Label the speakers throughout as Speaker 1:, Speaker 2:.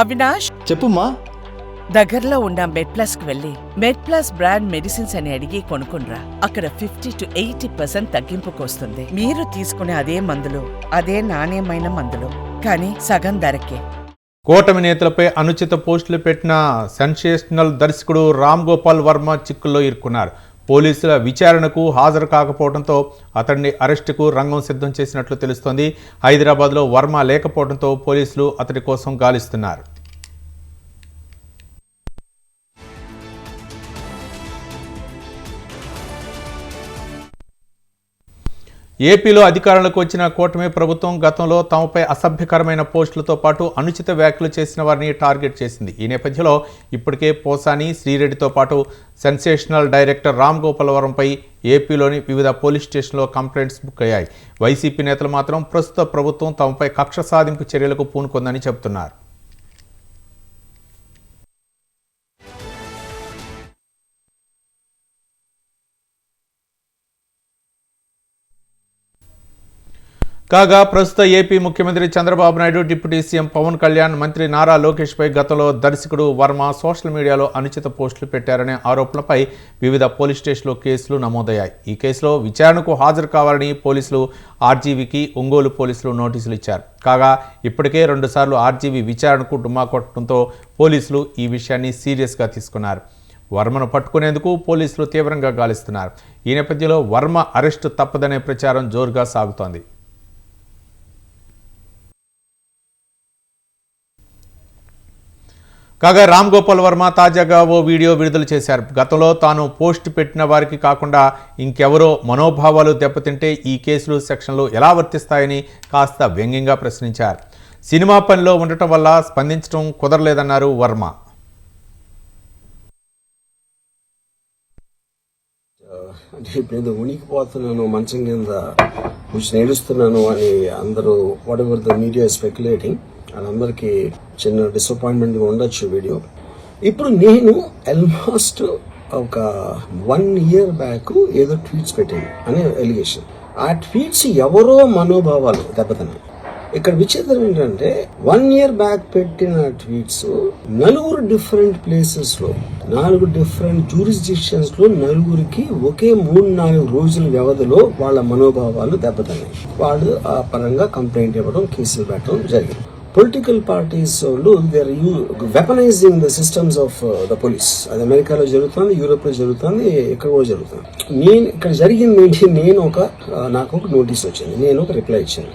Speaker 1: అవినాష్?
Speaker 2: చెప్పుమా
Speaker 1: దగ్గరలో ఉన్న మెడ్ ప్లస్కు వెళ్ళి మెడ్ ప్లస్ బ్రాండ్ మెడిసిన్స్ అని అడిగి కొనుక్కునరా అక్కడ ఫిఫ్టీ టు ఎయిటీ పర్సెంట్ తగ్గింపుకు వస్తుంది మీరు తీసుకునే అదే మందులు అదే నాణ్యమైన మందులు కానీ సగం ధరకే.
Speaker 3: కూటమి నేతలపై అనుచిత పోస్టులు పెట్టిన సెన్సేషనల్ దర్శకుడు రామ్ గోపాల్ వర్మ చిక్కుల్లో ఇరుక్కున్నారు. పోలీసుల విచారణకు హాజరు కాకపోవడంతో అతడిని అరెస్టుకు రంగం సిద్ధం చేసినట్లు తెలుస్తోంది. హైదరాబాద్లో వర్మ లేకపోవడంతో పోలీసులు అతడి కోసం గాలిస్తున్నారు. ఏపీలో అధికారంలోకి వచ్చిన కూటమి ప్రభుత్వం గతంలో తమపై అసభ్యకరమైన పోస్టులతో పాటు అనుచిత వ్యాఖ్యలు చేసిన వారిని టార్గెట్ చేసింది. ఈ నేపథ్యంలో ఇప్పటికే పోసాని శ్రీరెడ్డితో పాటు సెన్సేషనల్ డైరెక్టర్ రామ్ గోపాలవరంపై ఏపీలోని వివిధ పోలీస్ స్టేషన్లో కంప్లైంట్స్ బుక్ అయ్యాయి. వైసీపీ నేతలు మాత్రం ప్రస్తుత ప్రభుత్వం తమపై కక్ష సాధింపు చర్యలకు పూనుకుందని చెబుతున్నారు. కాగా ప్రస్తుత ఏపీ ముఖ్యమంత్రి చంద్రబాబు నాయుడు డిప్యూటీ సీఎం పవన్ కళ్యాణ్ మంత్రి నారా లోకేష్పై గతంలో దర్శకుడు వర్మ సోషల్ మీడియాలో అనుచిత పోస్టులు పెట్టారనే ఆరోపణలపై వివిధ పోలీస్ స్టేషన్లో కేసులు నమోదయ్యాయి. ఈ కేసులో విచారణకు హాజరు కావాలని పోలీసులు ఆర్జీవీకి ఒంగోలు పోలీసులు నోటీసులు ఇచ్చారు. కాగా ఇప్పటికే రెండుసార్లు ఆర్జీవీ విచారణకు డుమ్మా కొట్టడంతో పోలీసులు ఈ విషయాన్ని సీరియస్గా తీసుకున్నారు. వర్మను పట్టుకునేందుకు పోలీసులు తీవ్రంగా గాలిస్తున్నారు. ఈ నేపథ్యంలో వర్మ అరెస్టు తప్పదనే ప్రచారం జోరుగా సాగుతోంది. కాగా రామ్ గోపాల్ వర్మ తాజాగా ఓ వీడియో విడుదల చేశారు. గతంలో తాను పోస్ట్ పెట్టిన వారికి కాకుండా ఇంకెవరో మనోభావాలు దెబ్బతింటే ఈ కేసులు సెక్షన్లు ఎలా వర్తిస్తాయని కాస్త వ్యంగ్యంగా ప్రశ్నించారు. సినిమా పనిలో ఉండటం వల్ల స్పందించడం కుదరలేదన్నారు వర్మ.
Speaker 4: అంటే ఇప్పుడు ఏదో ఉనికిపోతున్నాను మంచం కింద కూర్చొని ఏడుస్తున్నాను అని అందరూ whatever the media speculating వాళ్ళందరికీ చిన్న డిసప్పాయింట్మెంట్గా ఉండొచ్చు వీడియో ఇప్పుడు నేను ఆల్మోస్ట్ ఒక వన్ ఇయర్ బ్యాక్ ఏదో ట్వీట్స్ పెట్టాను అనే ఎలిగేషన్ ఆ ట్వీట్స్ ఎవరో మనోభావాలు దెబ్బతన్నాయి. ఇక్కడ విచిత్రం ఏంటంటే వన్ ఇయర్ బ్యాక్ పెట్టిన ట్వీట్స్ నలుగురు డిఫరెంట్ ప్లేసెస్లో నాలుగు డిఫరెంట్ జూరిస్డిక్షన్స్లో నలుగురికి ఒకే మూడు నాలుగు రోజుల వ్యవధిలో వాళ్ళ మనోభావాలు దెబ్బతిన్నాయి. వాళ్ళు ఆ పరంగా కంప్లైంట్ ఇవ్వడం కేసులు పెట్టడం జరిగింది. పొలిటికల్ పార్టీస్ వాళ్ళు there you weaponizing the systems of the police అది అమెరికాలో జరుగుతుంది యూరోప్లో జరుగుతుంది ఇక్కడ కూడా జరుగుతుంది. నేను ఇక్కడ జరిగింది ఏంటి నేను ఒక నాకు ఒక నోటీస్ వచ్చింది నేను ఒక రిప్లై ఇచ్చాను.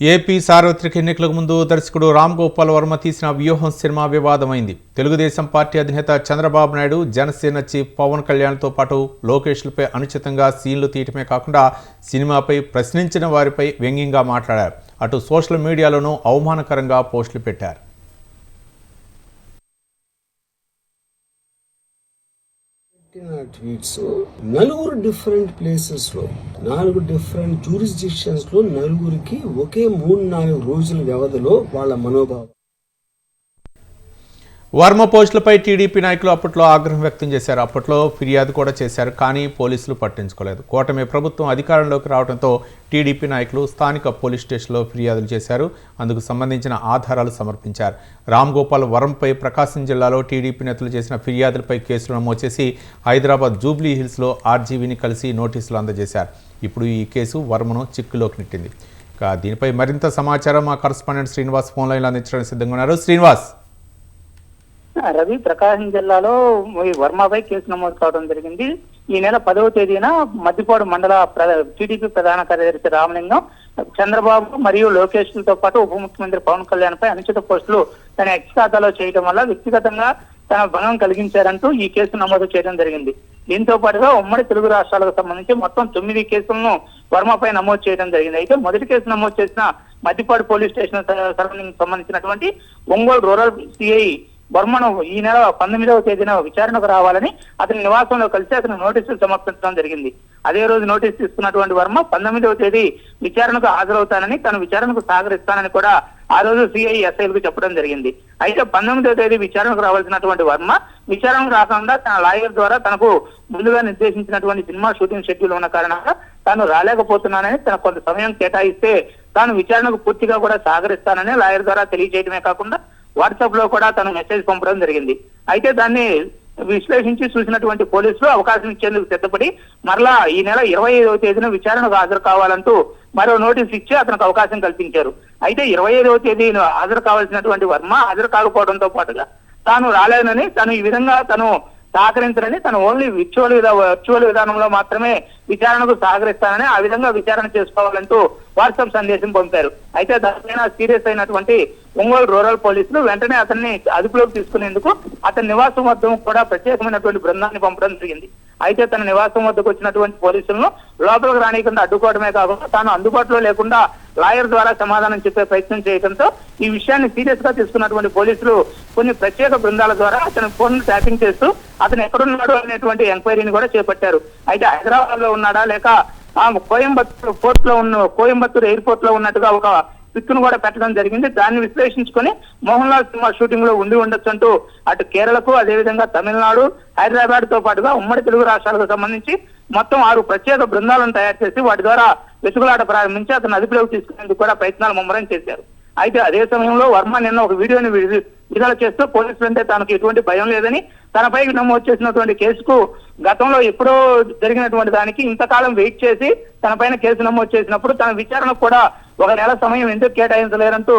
Speaker 3: AP సార్వత్రిక ఎన్నికలకు ముందు దర్శకుడు రామ్ గోపాల్ వర్మ తీసిన వ్యూహం సినిమా వివాదమైంది. తెలుగుదేశం పార్టీ అధినేత చంద్రబాబు నాయుడు జనసేన చీఫ్ పవన్ కళ్యాణ్తో పాటు లోకేష్లపై అనుచితంగా సీన్లు తీయటమే కాకుండా సినిమాపై ప్రశ్నించిన వారిపై వ్యంగ్యంగా మాట్లాడారు. అటు సోషల్ మీడియాలోనూ అవమానకరంగా పోస్టులు పెట్టారు.
Speaker 4: పెట్టిన ట్వీట్స్ నలుగురు డిఫరెంట్ ప్లేసెస్లో నాలుగు డిఫరెంట్ జూరిస్డిక్షన్స్లో నలుగురికి ఒకే మూడు నాలుగు రోజుల వ్యవధిలో వాళ్ళ మనోభావం
Speaker 3: వర్మ పోస్టులపై టీడీపీ నాయకులు అప్పట్లో ఆగ్రహం వ్యక్తం చేశారు. అప్పట్లో ఫిర్యాదు కూడా చేశారు కానీ పోలీసులు పట్టించుకోలేదు. కూటమి ప్రభుత్వం అధికారంలోకి రావడంతో టీడీపీ నాయకులు స్థానిక పోలీస్ స్టేషన్లో ఫిర్యాదులు చేశారు. అందుకు సంబంధించిన ఆధారాలు సమర్పించారు. రామ్ గోపాల్ వరంపై ప్రకాశం జిల్లాలో టీడీపీ నేతలు చేసిన ఫిర్యాదులపై కేసులు నమోదు చేసి హైదరాబాద్ జూబ్లీ హిల్స్లో ఆర్జీవీని కలిసి నోటీసులు అందజేశారు. ఇప్పుడు ఈ కేసు వర్మను చిక్కులోకి నెట్టింది. దీనిపై మరింత సమాచారం మా కరస్పాండెంట్ శ్రీనివాస్ ఫోన్ లైన్లో అందించడానికి సిద్ధంగా ఉన్నారు. శ్రీనివాస్!
Speaker 5: రవి ప్రకాశం జిల్లాలో ఈ వర్మపై కేసు నమోదు కావడం జరిగింది. ఈ నెల పదవ తేదీన మద్దిపాడు మండల టీడీపీ ప్రధాన కార్యదర్శి రామలింగం చంద్రబాబు మరియు లోకేష్తో పాటు ఉప ముఖ్యమంత్రి పవన్ కళ్యాణ్ పై అనుచిత పోస్టులు తన ఎక్స్ ఖాతాలో చేయడం వల్ల వ్యక్తిగతంగా తన భంగం కలిగించారంటూ ఈ కేసు నమోదు చేయడం జరిగింది. దీంతో పాటుగా ఉమ్మడి తెలుగు రాష్ట్రాలకు సంబంధించి మొత్తం తొమ్మిది కేసులను వర్మపై నమోదు చేయడం జరిగింది. అయితే మొదటి కేసు నమోదు చేసిన మద్దిపాడు పోలీస్ స్టేషన్ సంబంధించినటువంటి ఒంగోలు రూరల్ సిఐ వర్మను ఈ నెల పంతొమ్మిదవ తేదీన విచారణకు రావాలని అతని నివాసంలో కలిసి అతను నోటీసులు సమర్పించడం జరిగింది. అదే రోజు నోటీసు తీసుకున్నటువంటి వర్మ పంతొమ్మిదవ తేదీ విచారణకు హాజరవుతానని తను విచారణకు సహకరిస్తానని కూడా ఆ రోజు సిఐ ఎస్ఐలకు చెప్పడం జరిగింది. అయితే పంతొమ్మిదవ తేదీ విచారణకు రావాల్సినటువంటి వర్మ విచారణకు రాకుండా తన లాయర్ ద్వారా తనకు ముందుగా నిర్దేశించినటువంటి సినిమా షూటింగ్ షెడ్యూల్ ఉన్న కారణంగా తాను రాలేకపోతున్నానని తన కొంత సమయం కేటాయిస్తే తాను విచారణకు పూర్తిగా కూడా సహకరిస్తానని లాయర్ ద్వారా తెలియజేయడమే కాకుండా వాట్సాప్లో కూడా తను మెసేజ్ పంపడం జరిగింది. అయితే దాన్ని విశ్లేషించి చూసినటువంటి పోలీసులు అవకాశం ఇచ్చేందుకు సిద్ధపడి మరలా ఈ నెల ఇరవై ఐదవ తేదీన విచారణకు హాజరు కావాలంటూ మరో నోటీస్ ఇచ్చి అతనికి అవకాశం కల్పించారు. అయితే ఇరవై ఐదవ తేదీన హాజరు కావాల్సినటువంటి వర్మ హాజరు కాకపోవడంతో పాటుగా తాను రాలేనని తను ఈ విధంగా తను సహకరించరని తను ఓన్లీ విర్చువల్ విధా వర్చువల్ విధానంలో మాత్రమే విచారణకు సహకరిస్తానని ఆ విధంగా విచారణ చేసుకోవాలంటూ వాట్సాప్ సందేశం పంపారు. అయితే దానిపైన సీరియస్ అయినటువంటి ఒంగోలు రూరల్ పోలీసులు వెంటనే అతన్ని అదుపులోకి తీసుకునేందుకు అతని నివాసం వద్ద కూడా ప్రత్యేకమైనటువంటి బృందాన్ని పంపడం జరిగింది. అయితే తన నివాసం వద్దకు వచ్చినటువంటి పోలీసులను లోపలికి రానియకుండా అడ్డుకోవడమే కాకుండా తాను అందుబాటులో లేకుండా లాయర్ ద్వారా సమాధానం చెప్పే ప్రయత్నం చేయడంతో ఈ విషయాన్ని సీరియస్గా తీసుకున్నటువంటి పోలీసులు కొన్ని ప్రత్యేక బృందాల ద్వారా అతని ఫోన్ ట్యాపింగ్ చేస్తూ అతను ఎక్కడున్నాడు అనేటువంటి ఎంక్వైరీని కూడా చేపట్టారు. అయితే హైదరాబాద్లో ఉన్నాడా? లేక కోయంబత్తూరు పోర్ట్లో ఉన్న కోయంబత్తూరు ఎయిర్పోర్ట్లో ఉన్నట్టుగా ఒక పిక్కును కూడా పెట్టడం జరిగింది. దాన్ని విశ్లేషించుకొని మోహన్ లాల్ సినిమా షూటింగ్లో ఉండి ఉండొచ్చు అంటూ అటు కేరళకు అదేవిధంగా తమిళనాడు హైదరాబాద్తో పాటుగా ఉమ్మడి తెలుగు రాష్ట్రాలకు సంబంధించి మొత్తం ఆరు ప్రత్యేక బృందాలను తయారు చేసి వాటి ద్వారా వెతుకులాట ప్రారంభించి అతను అదుపులోకి తీసుకునేందుకు కూడా ప్రయత్నాలు ముమ్మరం చేశారు. అయితే అదే సమయంలో వర్మ నిన్న ఒక వీడియోని విడుదల చేస్తూ పోలీసులు అంటే తనకు ఎటువంటి భయం లేదని తనపై నమోదు చేసినటువంటి కేసుకు గతంలో ఎప్పుడో జరిగినటువంటి దానికి ఇంతకాలం వెయిట్ చేసి తన పైన కేసు నమోదు చేసినప్పుడు తన విచారణకు కూడా ఒక నెల సమయం ఎందుకు కేటాయించలేరంటూ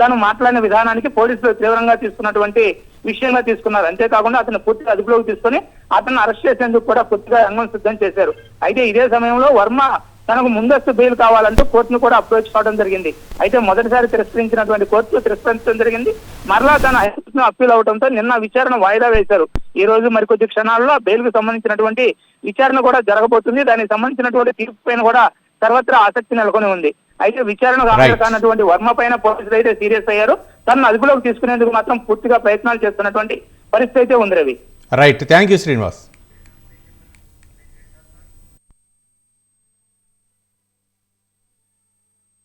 Speaker 5: తను మాట్లాడిన విధానానికి పోలీసులు తీవ్రంగా తీసుకున్నటువంటి విషయంగా తీసుకున్నారు. అంతేకాకుండా అతను పూర్తిగా అదుపులోకి తీసుకొని అతను అరెస్ట్ చేసేందుకు కూడా పూర్తిగా రంగం సిద్ధం చేశారు. అయితే ఇదే సమయంలో వర్మ తనకు ముందస్తు బెయిల్ కావాలంటూ కోర్టును కూడా అప్రోచ్ కావడం జరిగింది. అయితే మొదటిసారి తిరస్కరించినటువంటి కోర్టు తిరస్కరించడం జరిగింది. మరలా తన హైకోర్టును అప్పీల్ అవడంతో నిన్న విచారణ వాయిదా వేశారు. ఈ రోజు మరికొద్ది క్షణాల్లో బెయిల్కు సంబంధించినటువంటి విచారణ కూడా జరగబోతుంది. దానికి సంబంధించినటువంటి తీర్పు పైన కూడా సర్వత్రా ఆసక్తి నెలకొని ఉంది. అయితే విచారణకు హాజరు
Speaker 3: Right.
Speaker 5: కానటువంటి వర్మ పైన పోలీసులు అయితే సీరియస్ అయ్యారు. తనను అదుపులోకి తీసుకునేందుకు మాత్రం పూర్తిగా ప్రయత్నాలు చేస్తున్నటువంటి పరిస్థితి అయితే ఉంది Ravi.
Speaker 3: Right thank you Srinivas